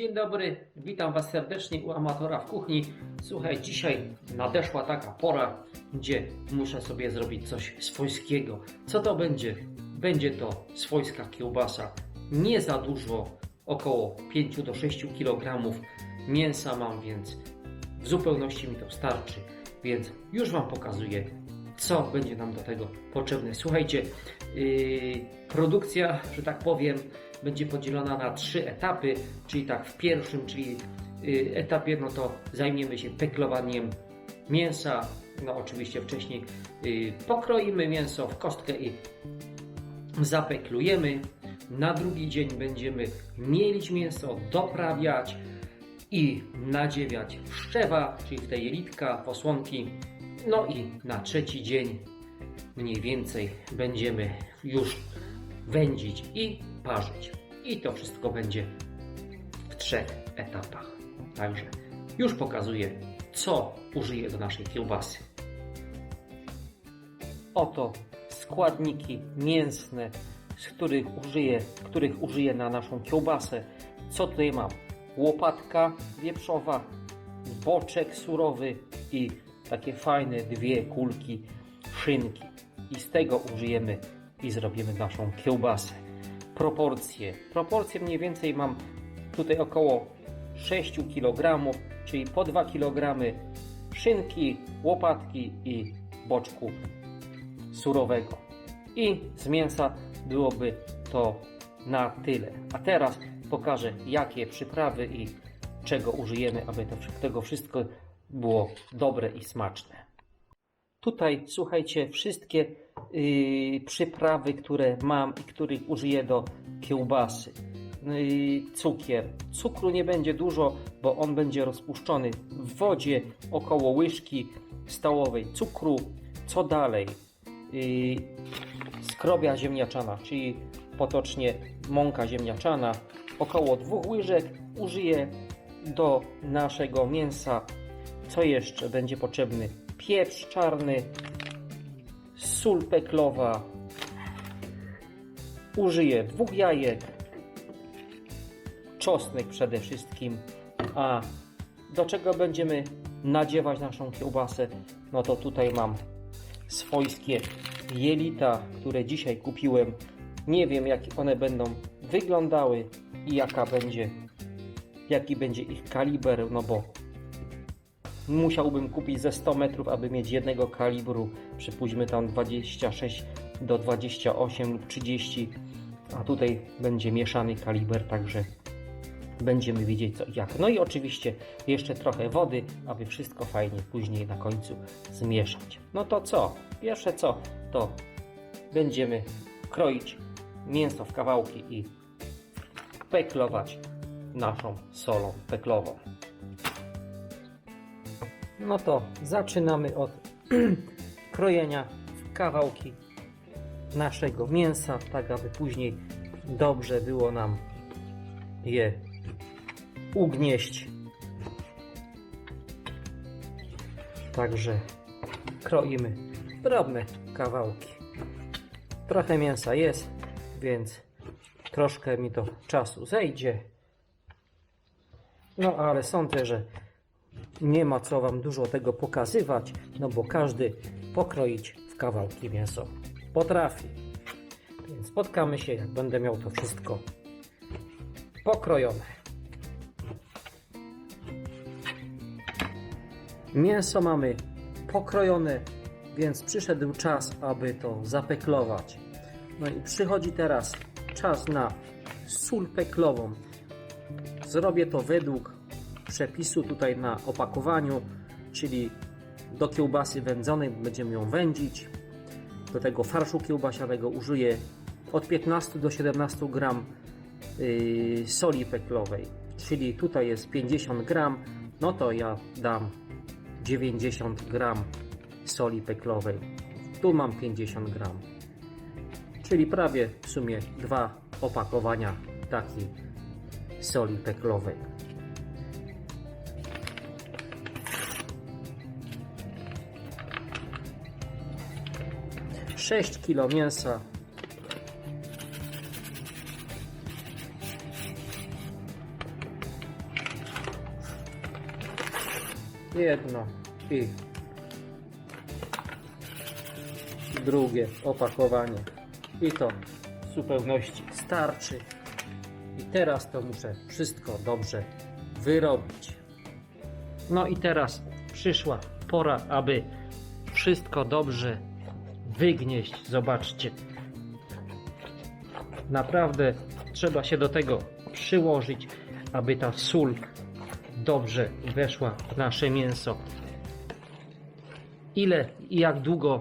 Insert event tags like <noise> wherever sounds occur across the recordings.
Dzień dobry, witam Was serdecznie u amatora w kuchni. Słuchaj, dzisiaj nadeszła taka pora, gdzie muszę sobie zrobić coś swojskiego. Co to będzie? Będzie to swojska kiełbasa. Nie za dużo, około 5 do 6 kg mięsa mam, więc w zupełności mi to starczy. Więc już Wam pokazuję, co będzie nam do tego potrzebne. Słuchajcie, yy, produkcja, że tak powiem, będzie podzielona na trzy etapy, czyli tak w pierwszym, czyli yy, etapie, no to zajmiemy się peklowaniem mięsa. No oczywiście wcześniej yy, pokroimy mięso w kostkę i zapeklujemy. Na drugi dzień będziemy mielić mięso, doprawiać i nadziewiać w szczewa, czyli w te jelitka, posłonki. No i na trzeci dzień mniej więcej będziemy już wędzić i parzyć. I to wszystko będzie w trzech etapach. Także już pokazuję, co użyję do naszej kiełbasy. Oto składniki mięsne, z których użyję, których użyję na naszą kiełbasę. Co tutaj mam? Łopatka wieprzowa, boczek surowy i takie fajne dwie kulki szynki. I z tego użyjemy i zrobimy naszą kiełbasę. Proporcje. Proporcje mniej więcej mam tutaj około 6 kg, czyli po 2 kg szynki, łopatki i boczku surowego. I z mięsa byłoby to na tyle. A teraz pokażę, jakie przyprawy i czego użyjemy, aby to, tego wszystko było dobre i smaczne. Tutaj słuchajcie, wszystkie yy, przyprawy, które mam i których użyję do kiełbasy. Yy, cukier. Cukru nie będzie dużo, bo on będzie rozpuszczony w wodzie około łyżki stołowej cukru. Co dalej? Yy, skrobia ziemniaczana, czyli potocznie mąka ziemniaczana. Około dwóch łyżek użyję do naszego mięsa. Co jeszcze będzie potrzebny? Pieprz czarny, sól peklowa. Użyję dwóch jajek, czosnek przede wszystkim. A do czego będziemy nadziewać naszą kiełbasę? No to tutaj mam swojskie jelita, które dzisiaj kupiłem. Nie wiem, jak one będą wyglądały i jaka będzie, jaki będzie ich kaliber, no bo musiałbym kupić ze 100 metrów, aby mieć jednego kalibru, przypuśćmy tam 26 do 28 lub 30, a tutaj będzie mieszany kaliber, także będziemy widzieć co i jak. No i oczywiście jeszcze trochę wody, aby wszystko fajnie później na końcu zmieszać. No to co? Pierwsze co, to będziemy kroić mięso w kawałki i peklować naszą solą peklową. No to zaczynamy od <clears throat> krojenia w kawałki naszego mięsa, tak aby później dobrze było nam je ugnieść. Także kroimy drobne kawałki. Trochę mięsa jest, więc troszkę mi to czasu zejdzie. No ale sądzę, że nie ma co Wam dużo tego pokazywać, no bo każdy pokroić w kawałki mięso potrafi. Więc spotkamy się, jak będę miał to wszystko pokrojone. Mięso mamy pokrojone, więc przyszedł czas, aby to zapeklować. No i przychodzi teraz czas na sól peklową. Zrobię to według przepisu tutaj na opakowaniu, czyli do kiełbasy wędzonej będziemy ją wędzić. Do tego farszu kiełbasianego użyję od 15 do 17 gram yy, soli peklowej, czyli tutaj jest 50 gram, no to ja dam 90 gram soli peklowej. Tu mam 50 gram, czyli prawie w sumie dwa opakowania takiej soli peklowej. 6 kg mięsa. Jedno i drugie opakowanie. I to w zupełności starczy. I teraz to muszę wszystko dobrze wyrobić. No i teraz przyszła pora, aby wszystko dobrze wygnieść. Zobaczcie. Naprawdę trzeba się do tego przyłożyć, aby ta sól dobrze weszła w nasze mięso. Ile i jak długo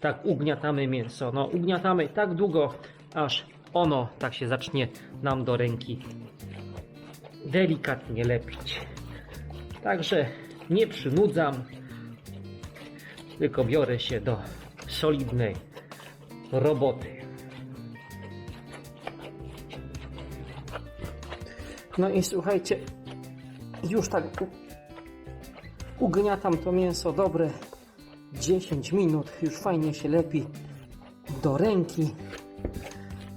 tak ugniatamy mięso? No, ugniatamy tak długo, aż ono tak się zacznie nam do ręki delikatnie lepić. Także nie przynudzam, tylko biorę się do solidnej roboty. No i słuchajcie, już tak ugniatam to mięso dobre 10 minut, już fajnie się lepi do ręki.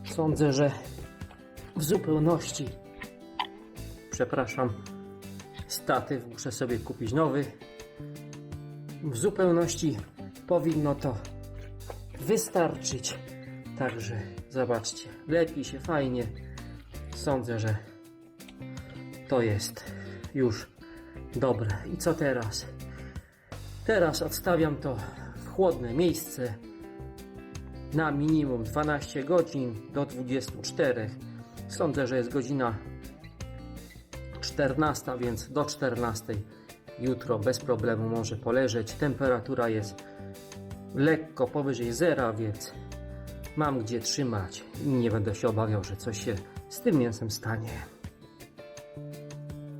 Sądzę, że w zupełności, przepraszam, statyw muszę sobie kupić nowy. W zupełności powinno to wystarczyć. Także zobaczcie, lepi się fajnie. Sądzę, że to jest już dobre. I co teraz? Teraz odstawiam to w chłodne miejsce na minimum 12 godzin do 24. Sądzę, że jest godzina 14, więc do 14 jutro bez problemu może poleżeć. Temperatura jest lekko powyżej zera, więc mam gdzie trzymać i nie będę się obawiał, że coś się z tym mięsem stanie.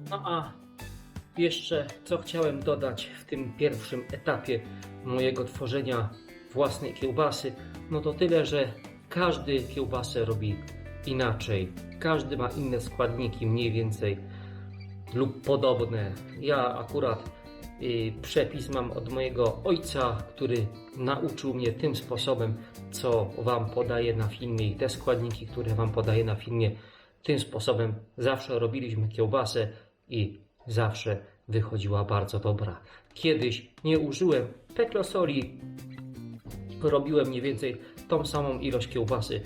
No a jeszcze co chciałem dodać w tym pierwszym etapie mojego tworzenia własnej kiełbasy, no to tyle, że każdy kiełbasę robi inaczej. Każdy ma inne składniki mniej więcej lub podobne. Ja akurat y, przepis mam od mojego ojca, który nauczył mnie tym sposobem, co Wam podaję na filmie i te składniki, które Wam podaję na filmie, tym sposobem zawsze robiliśmy kiełbasę i zawsze wychodziła bardzo dobra. Kiedyś nie użyłem peklosoli, robiłem mniej więcej tą samą ilość kiełbasy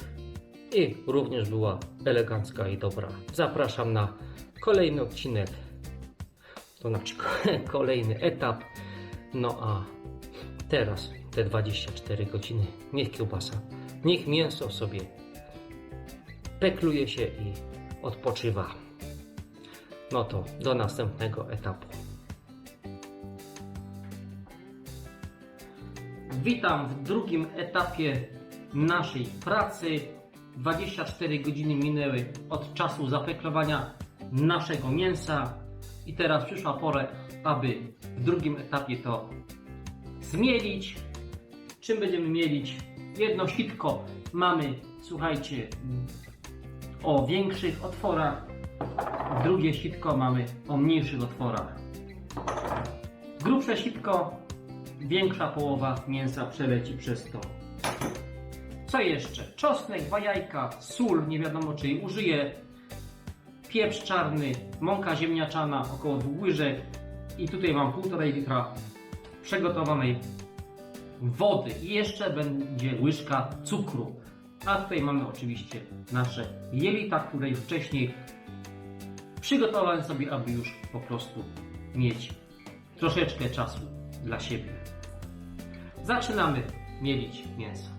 i również była elegancka i dobra. Zapraszam na kolejny odcinek, to znaczy <laughs> kolejny etap. No a teraz te 24 godziny, niech kiełbasa, niech mięso sobie pekluje się i odpoczywa. No to do następnego etapu. Witam w drugim etapie naszej pracy. 24 godziny minęły od czasu zapeklowania naszego mięsa i teraz przyszła pora, aby w drugim etapie to zmielić. Czym będziemy mielić? Jedno sitko mamy, słuchajcie, o większych otworach, drugie sitko mamy o mniejszych otworach. Grubsze sitko, większa połowa mięsa przeleci przez to. Co jeszcze? Czosnek, dwa jajka, sól, nie wiadomo czy jej użyję, pieprz czarny, mąka ziemniaczana, około dwóch łyżek i tutaj mam półtorej litra przygotowanej wody i jeszcze będzie łyżka cukru. A tutaj mamy oczywiście nasze jelita, które już wcześniej przygotowałem sobie, aby już po prostu mieć troszeczkę czasu dla siebie. Zaczynamy mielić mięso.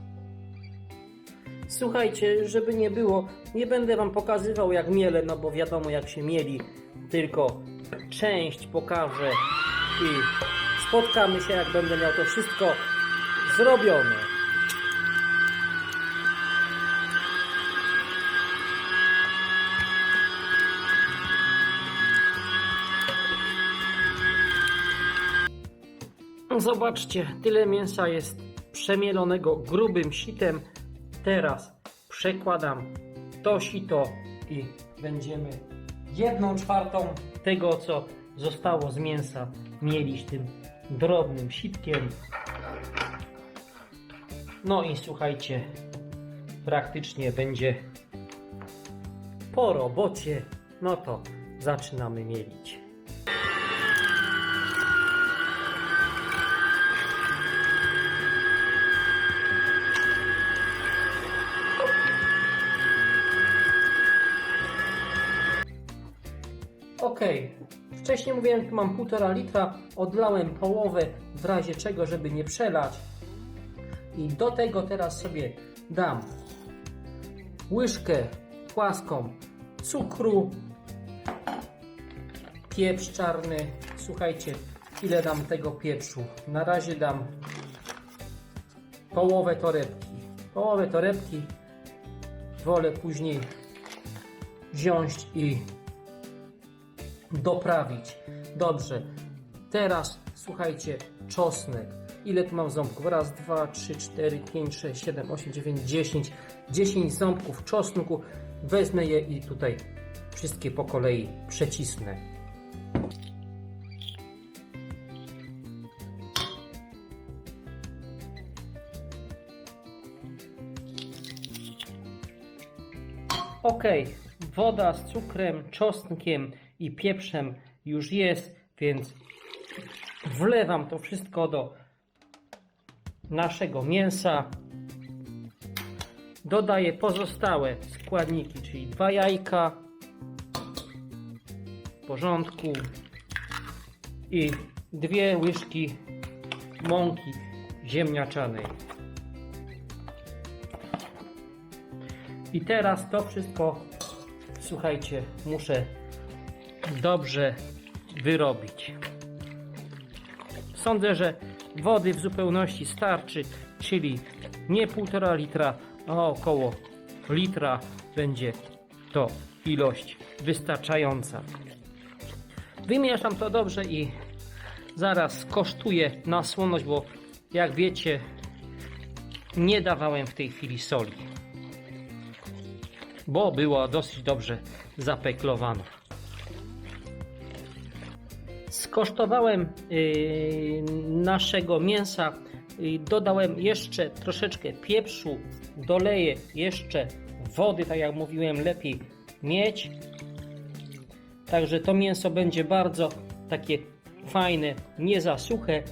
Słuchajcie, żeby nie było, nie będę Wam pokazywał jak mielę, no bo wiadomo jak się mieli, tylko część pokażę i spotkamy się jak będę miał to wszystko zrobione. Zobaczcie, tyle mięsa jest przemielonego grubym sitem. Teraz przekładam to sito i będziemy jedną czwartą tego, co zostało z mięsa, mielić tym drobnym sitkiem. No i słuchajcie, praktycznie będzie po robocie. No to zaczynamy mielić. Wcześniej mówiłem, tu mam półtora litra, odlałem połowę w razie czego, żeby nie przelać. I do tego teraz sobie dam łyżkę płaską cukru, pieprz czarny. Słuchajcie, ile dam tego pieprzu? Na razie dam połowę torebki. Połowę torebki wolę później wziąć i doprawić. Dobrze. Teraz słuchajcie, czosnek. Ile tu mam ząbków? Raz, dwa, trzy, cztery, pięć, sześć, siedem, osiem, dziewięć, dziesięć. Dziesięć ząbków czosnku. Wezmę je i tutaj wszystkie po kolei przecisnę. Ok, woda z cukrem, czosnkiem i pieprzem już jest, więc wlewam to wszystko do naszego mięsa. Dodaję pozostałe składniki, czyli dwa jajka w porządku i dwie łyżki mąki ziemniaczanej. I teraz to wszystko, słuchajcie, muszę dobrze wyrobić. Sądzę, że wody w zupełności starczy, czyli nie półtora litra, a około litra będzie to ilość wystarczająca. Wymieszam to dobrze i zaraz kosztuję na słoność, bo jak wiecie, nie dawałem w tej chwili soli bo była dosyć dobrze zapeklowana. Skosztowałem yy, naszego mięsa, dodałem jeszcze troszeczkę pieprzu, doleję jeszcze wody, tak jak mówiłem, lepiej mieć. Także to mięso będzie bardzo takie fajne, nie za suche,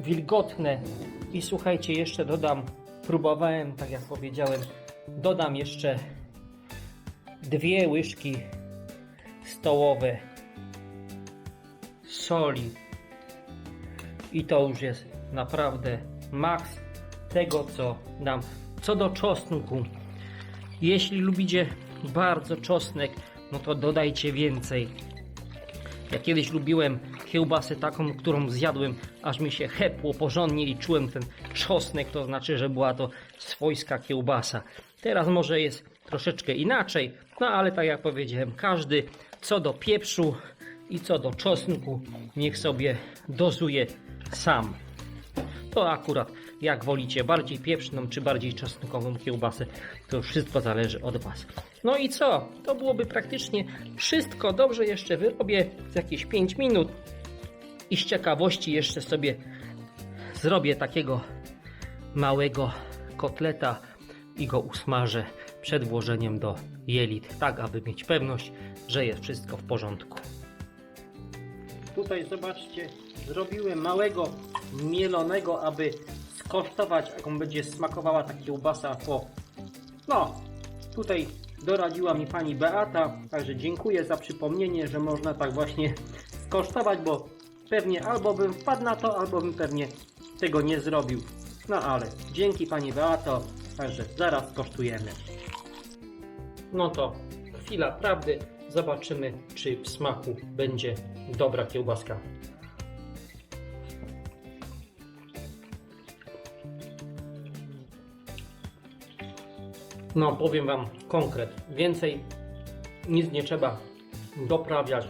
wilgotne. I słuchajcie, jeszcze dodam, próbowałem, tak jak powiedziałem, dodam jeszcze dwie łyżki stołowe soli. I to już jest naprawdę maks tego co dam. Co do czosnku. Jeśli lubicie bardzo czosnek no to dodajcie więcej. Ja kiedyś lubiłem kiełbasę taką, którą zjadłem, aż mi się chepło porządnie i czułem ten czosnek, to znaczy, że była to swojska kiełbasa. Teraz może jest troszeczkę inaczej, no ale tak jak powiedziałem, każdy co do pieprzu i co do czosnku niech sobie dozuje sam. To akurat jak wolicie, bardziej pieprzną czy bardziej czosnkową kiełbasę, to wszystko zależy od Was. No i co? To byłoby praktycznie wszystko. Dobrze jeszcze wyrobię z jakieś 5 minut i z ciekawości jeszcze sobie zrobię takiego małego kotleta i go usmażę przed włożeniem do jelit, tak aby mieć pewność, że jest wszystko w porządku. Tutaj zobaczcie, zrobiłem małego mielonego, aby skosztować, jaką będzie smakowała ta kiełbasa po... No, tutaj doradziła mi pani Beata, także dziękuję za przypomnienie, że można tak właśnie skosztować, bo pewnie albo bym wpadł na to, albo bym pewnie tego nie zrobił. No ale dzięki pani Beato, także zaraz skosztujemy. No to chwila prawdy, zobaczymy czy w smaku będzie dobra kiełbaska. No, powiem Wam konkret. Więcej nic nie trzeba doprawiać.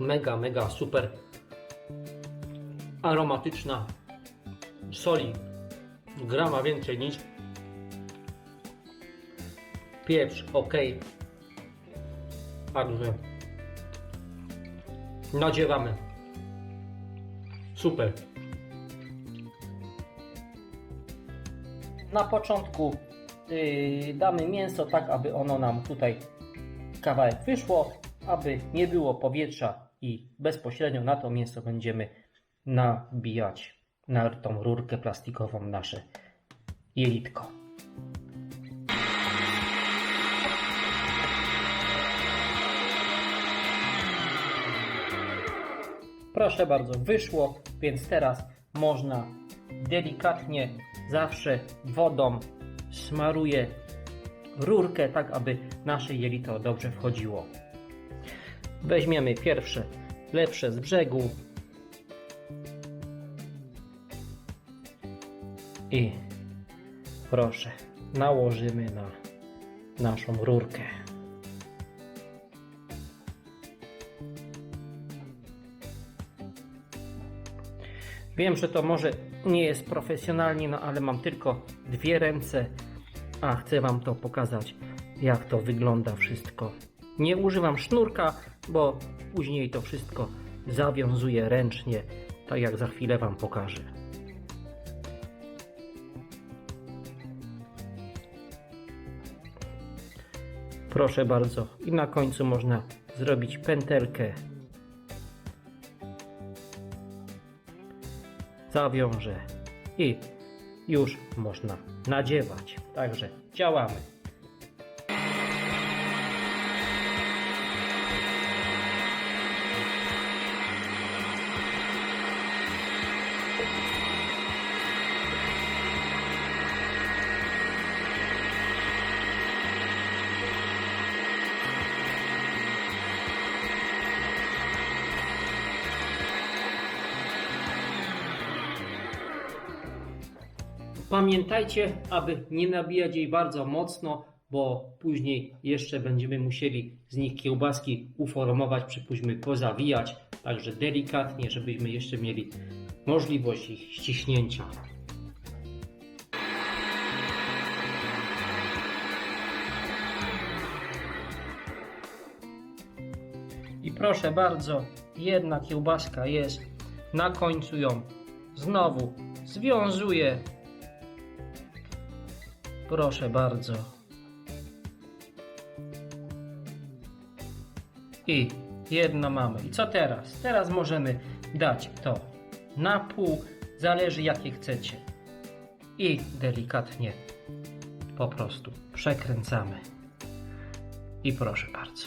Mega, mega super aromatyczna. Soli grama więcej niż pieprz, ok. Także nadziewamy. Super. Na początku yy, damy mięso tak, aby ono nam tutaj kawałek wyszło, aby nie było powietrza i bezpośrednio na to mięso będziemy nabijać na tą rurkę plastikową nasze jelitko. Proszę bardzo, wyszło, więc teraz można delikatnie zawsze wodą smaruję rurkę, tak aby nasze jelito dobrze wchodziło. Weźmiemy pierwsze, lepsze z brzegu i proszę, nałożymy na naszą rurkę. Wiem, że to może nie jest profesjonalnie, no ale mam tylko dwie ręce, a chcę Wam to pokazać, jak to wygląda wszystko. Nie używam sznurka, bo później to wszystko zawiązuję ręcznie, tak jak za chwilę Wam pokażę. Proszę bardzo, i na końcu można zrobić pętelkę zawiążę i już można nadziewać. Także działamy. Pamiętajcie, aby nie nabijać jej bardzo mocno, bo później jeszcze będziemy musieli z nich kiełbaski uformować, przypuśćmy pozawijać, także delikatnie, żebyśmy jeszcze mieli możliwość ich ściśnięcia. I proszę bardzo, jedna kiełbaska jest, na końcu ją znowu związuję Proszę bardzo. I jedno mamy. I co teraz? Teraz możemy dać to na pół, zależy jakie chcecie. I delikatnie po prostu przekręcamy. I proszę bardzo.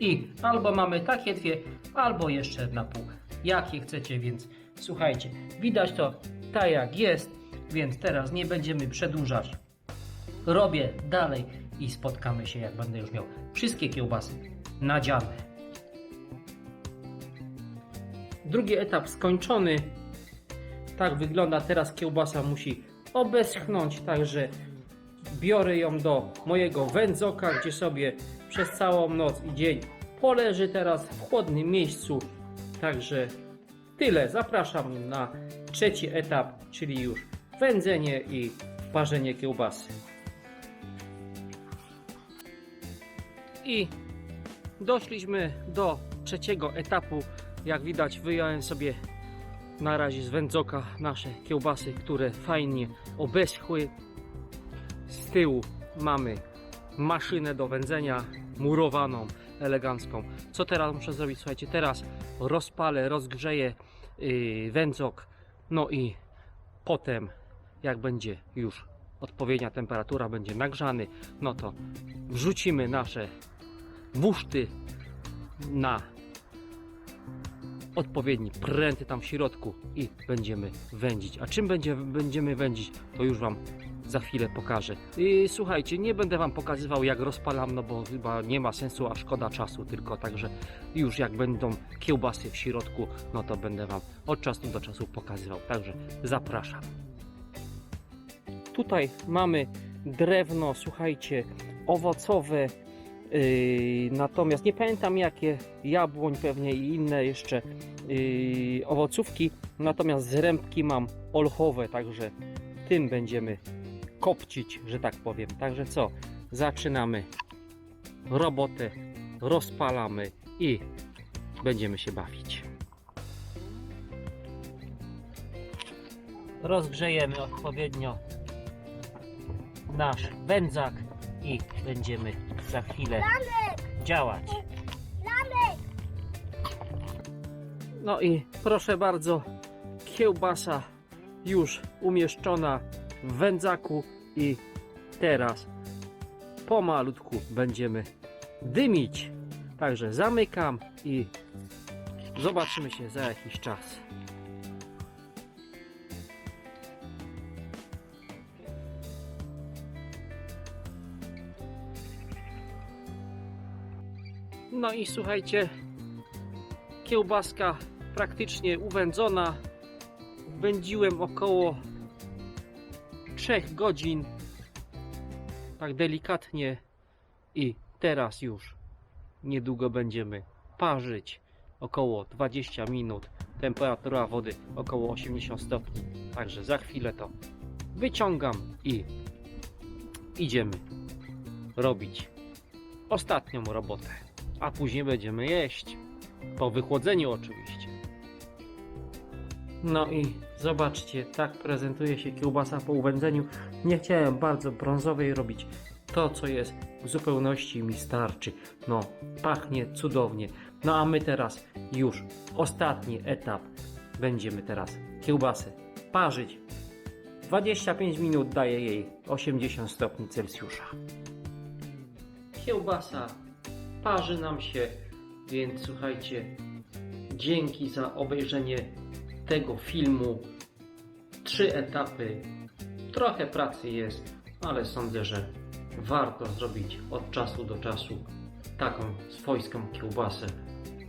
I albo mamy takie dwie, albo jeszcze na pół. Jakie chcecie, więc słuchajcie, widać to tak jak jest, więc teraz nie będziemy przedłużać robię dalej i spotkamy się, jak będę już miał wszystkie kiełbasy nadziane. Drugi etap skończony. Tak wygląda teraz kiełbasa musi obeschnąć, także biorę ją do mojego wędzoka, gdzie sobie przez całą noc i dzień poleży teraz w chłodnym miejscu. Także tyle. Zapraszam na trzeci etap, czyli już wędzenie i parzenie kiełbasy. I doszliśmy do trzeciego etapu. Jak widać, wyjąłem sobie na razie z wędzoka nasze kiełbasy, które fajnie obeschły. Z tyłu mamy maszynę do wędzenia, murowaną, elegancką. Co teraz muszę zrobić? Słuchajcie, teraz rozpalę, rozgrzeję yy, wędzok, no i potem, jak będzie już odpowiednia temperatura, będzie nagrzany, no to wrzucimy nasze wuszty na odpowiedni pręty tam w środku i będziemy wędzić. A czym będzie, będziemy wędzić, to już Wam za chwilę pokażę. I słuchajcie, nie będę Wam pokazywał jak rozpalam, no bo chyba nie ma sensu, a szkoda czasu tylko, także już jak będą kiełbasy w środku, no to będę Wam od czasu do czasu pokazywał. Także zapraszam. Tutaj mamy drewno, słuchajcie, owocowe, natomiast nie pamiętam jakie, jabłoń pewnie i inne jeszcze yy, owocówki. Natomiast zrębki mam olchowe, także tym będziemy kopcić, że tak powiem. Także co, zaczynamy robotę, rozpalamy i będziemy się bawić. Rozgrzejemy odpowiednio nasz wędzak i będziemy za chwilę działać. No i proszę bardzo, kiełbasa już umieszczona w wędzaku i teraz pomalutku będziemy dymić. Także zamykam i Zobaczymy się za jakiś czas. No i słuchajcie, kiełbaska praktycznie uwędzona. Wędziłem około 3 godzin. Tak delikatnie. I teraz już niedługo będziemy parzyć około 20 minut. Temperatura wody około 80 stopni. Także za chwilę to wyciągam i idziemy robić ostatnią robotę. A później będziemy jeść. Po wychłodzeniu oczywiście. No i zobaczcie, tak prezentuje się kiełbasa po uwędzeniu. Nie chciałem bardzo brązowej robić. To, co jest w zupełności mi starczy. No, pachnie cudownie. No a my teraz już ostatni etap. Będziemy teraz kiełbasę parzyć. 25 minut daje jej 80 stopni Celsjusza. Kiełbasa parzy nam się, więc słuchajcie, dzięki za obejrzenie tego filmu. Trzy etapy. Trochę pracy jest, ale sądzę, że warto zrobić od czasu do czasu taką swojską kiełbasę.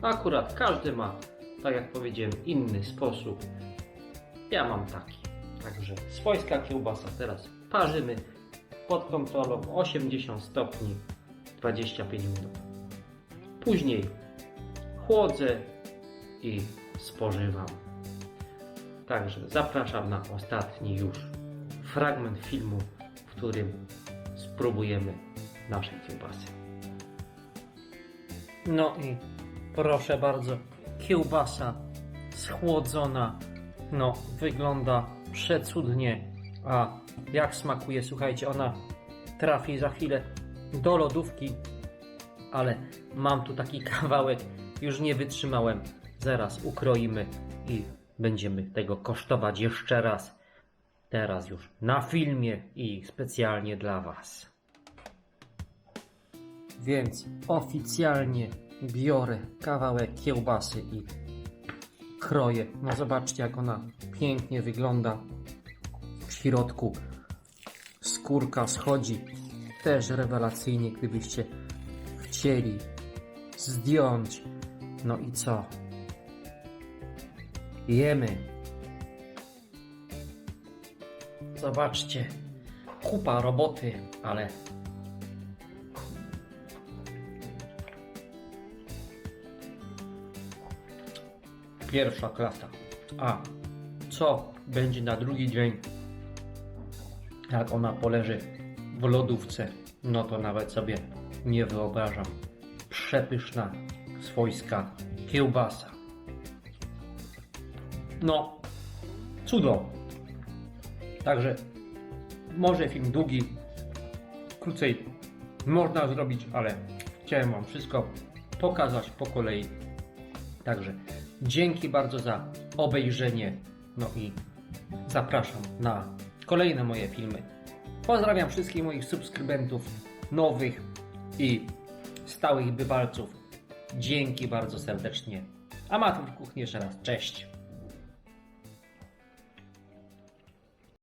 Akurat każdy ma, tak jak powiedziałem, inny sposób. Ja mam taki. Także swojska kiełbasa teraz parzymy pod kontrolą 80 stopni 25 minut. Później chłodzę i spożywam. Także zapraszam na ostatni już fragment filmu, w którym spróbujemy naszej kiełbasy. No i proszę bardzo, kiełbasa schłodzona, no wygląda przecudnie. A jak smakuje, słuchajcie, ona trafi za chwilę do lodówki, ale mam tu taki <laughs> kawałek, już nie wytrzymałem. Zaraz ukroimy i będziemy tego kosztować jeszcze raz. Teraz już na filmie i specjalnie dla Was. Więc oficjalnie biorę kawałek kiełbasy i kroję. No zobaczcie jak ona pięknie wygląda w środku. Skórka schodzi też rewelacyjnie, gdybyście chcieli zdjąć. No i co? Jemy. Zobaczcie, kupa roboty, ale pierwsza klasa. A co będzie na drugi dzień, jak ona poleży w lodówce? No to nawet sobie nie wyobrażam. Przepyszna, swojska kiełbasa. No, cudo. Także może film długi, krócej można zrobić, ale chciałem Wam wszystko pokazać po kolei. Także dzięki bardzo za obejrzenie. No i zapraszam na kolejne moje filmy. Pozdrawiam wszystkich moich subskrybentów, nowych i stałych bywalców. Dzięki bardzo serdecznie. Amator kuchni jeszcze raz. Cześć.